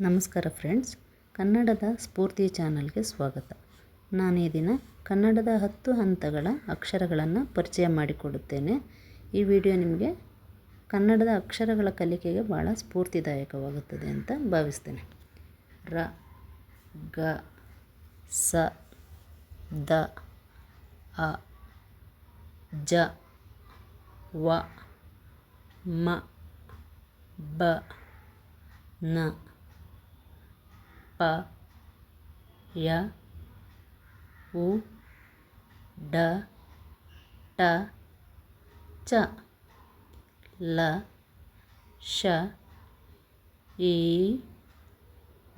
ನಮಸ್ಕಾರ ಫ್ರೆಂಡ್ಸ್, ಕನ್ನಡದ ಸ್ಫೂರ್ತಿ ಚಾನಲ್ಗೆ ಸ್ವಾಗತ. ನಾನು ಈ ದಿನ ಕನ್ನಡದ ಹತ್ತು ಹಂತಗಳ ಅಕ್ಷರಗಳನ್ನು ಪರಿಚಯ ಮಾಡಿಕೊಡುತ್ತೇನೆ ಈ ವಿಡಿಯೋ ನಿಮಗೆ ಕನ್ನಡದ ಅಕ್ಷರಗಳ ಕಲಿಕೆಗೆ ಭಾಳ ಸ್ಫೂರ್ತಿದಾಯಕವಾಗುತ್ತದೆ ಅಂತ ಭಾವಿಸ್ತೇನೆ. ರ, ಗ, ಸ, ದ, ಅ, ಜ, ವ, ಮ, ಬ, ನ. പ യ ഉ ഡ ട ച ല ഷ ഇ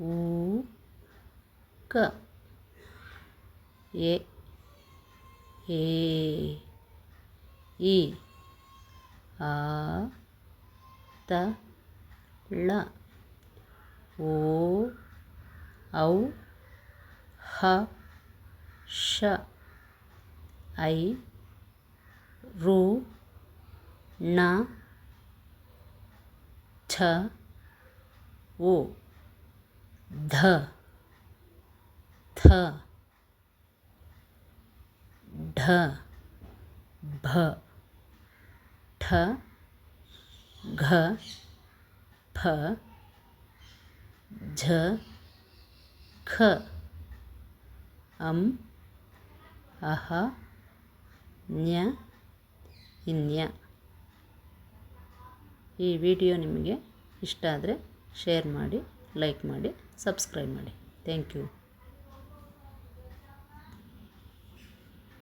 ഉ ക എ എ ഇ ആ ത ള ഓ ಔ ಹ ಶ ಐ ರು ಣ ಛ ಓ ಧ ಥ ಢ ಭ ಠ ಘ ಫ ಝ ಖ ಅಂ ಅಹ ನ್ಯ ಇನ್ಯ ಈ ವಿಡಿಯೋ ನಿಮಗೆ ಇಷ್ಟ ಆದರೆ ಶೇರ್ ಮಾಡಿ ಲೈಕ್ ಮಾಡಿ ಸಬ್ಸ್ಕ್ರೈಬ್ ಮಾಡಿ. Thank you